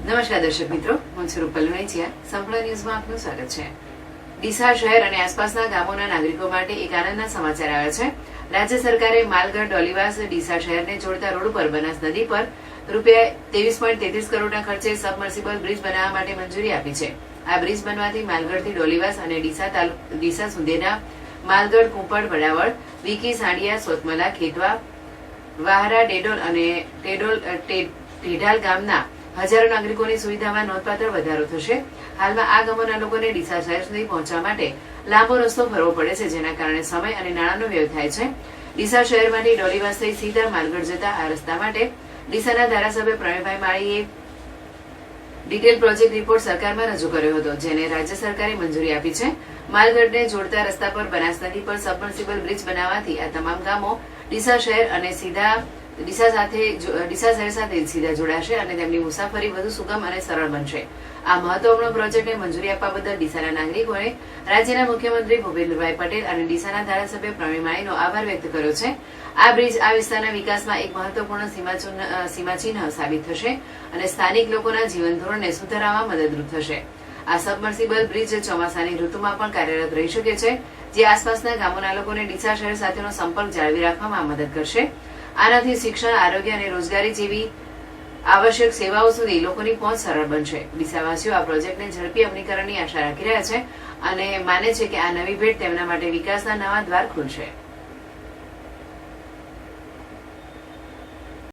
નમસ્કાર દર્શક મિત્રો, હું સ્વરૂપ રૂપલ સંપૂર્ણ ન્યૂઝમાં આપનું સ્વાગત છે. ડીસા શહેર અને આસપાસના ગામોના નાગરિકો માટે એક આનંદના સમાચાર આવ્યા છે. રાજ્ય સરકારે માલગઢ ડોલીવાસ, ડીસા શહેરને જોડતા રોડ પર બનાસ નદી પર રૂપિયા ત્રેવીસ પોઈન્ટ તેત્રીસ કરોડના ખર્ચે સબમર્સિબલ બ્રિજ બનાવવા માટે મંજૂરી આપી છે. આ બ્રિજ બનવાથી માલગઢથી ડોલીવાસ અને ડીસા ડીસા સુધીના માલગઢ કુંપળ વડાવળ, વિકી, સાંડિયા, સોતમલા, ખેતવા, વાહરા ડેડોલ અને ટેડોલ ટેઢાલ ગામના હજારો નાગરિકોની સુવિધામાં નોંધપાત્ર વધારો થશે. હાલમાં આ ગામોના લોકોને ડીસા શહેર સુધી પહોંચવા માટે લાંબો રસ્તો ભરવો પડે છે, જેના કારણે સમય અને નાણાંનો વ્યય થાય છે. ડીસા શહેરમાંથી ડોલીવાસ થઈ સીધા માલગઢ જતા આ રસ્તા માટે ડીસાના ધારાસભ્ય પ્રવીણભાઈ માળીએ ડિટેલ પ્રોજેક્ટ રિપોર્ટ સરકારમાં રજૂ કર્યો હતો, જેને રાજ્ય સરકારે મંજૂરી આપી છે. માલગઢને જોડતા રસ્તા પર બનાસ નદી પર સબમર્સિબલ બ્રિજ બનાવવાથી આ તમામ ગામો ડીસા શહેર અને સીધા ડીસા સાથે ડીસા શહેર સાથે સીધા જોડાશે અને તેમની મુસાફરી વધુ સુગમ અને સરળ બનશે. આ મહત્વપૂર્ણ પ્રોજેક્ટને મંજૂરી આપવા બદલ ડીસાના નાગરિકોએ રાજ્યના મુખ્યમંત્રી ભૂપેન્દ્રભાઈ પટેલ અને ડીસાના ધારાસભ્ય પ્રવીણ માળીનો આભાર વ્યક્ત કર્યો છે. આ બ્રિજ આ વિસ્તારના વિકાસમાં એક મહત્વપૂર્ણ સીમાચિહ્ન સાબિત થશે અને સ્થાનિક લોકોના જીવન ધોરણને સુધારવામાં મદદરૂપ થશે. આ સબમર્સિબલ બ્રિજ ચોમાસાની ઋતુમાં પણ કાર્યરત રહી શકે છે, જે આસપાસના ગામોના લોકોને ડીસા શહેર સાથેનો સંપર્ક જાળવી રાખવામાં મદદ કરશે. આનાથી શિક્ષણ, આરોગ્ય અને રોજગારી જેવી આવશ્યક સેવાઓ સુધી લોકોની પહોંચ સરળ બનશે. ડીસાવાસીઓ આ પ્રોજેક્ટને ઝડપી અમલીકરણની આશા રાખી રહ્યા છે અને માને છે કે આ નવી ભેટ તેમના માટે વિકાસના નવા દ્વાર ખોલશે.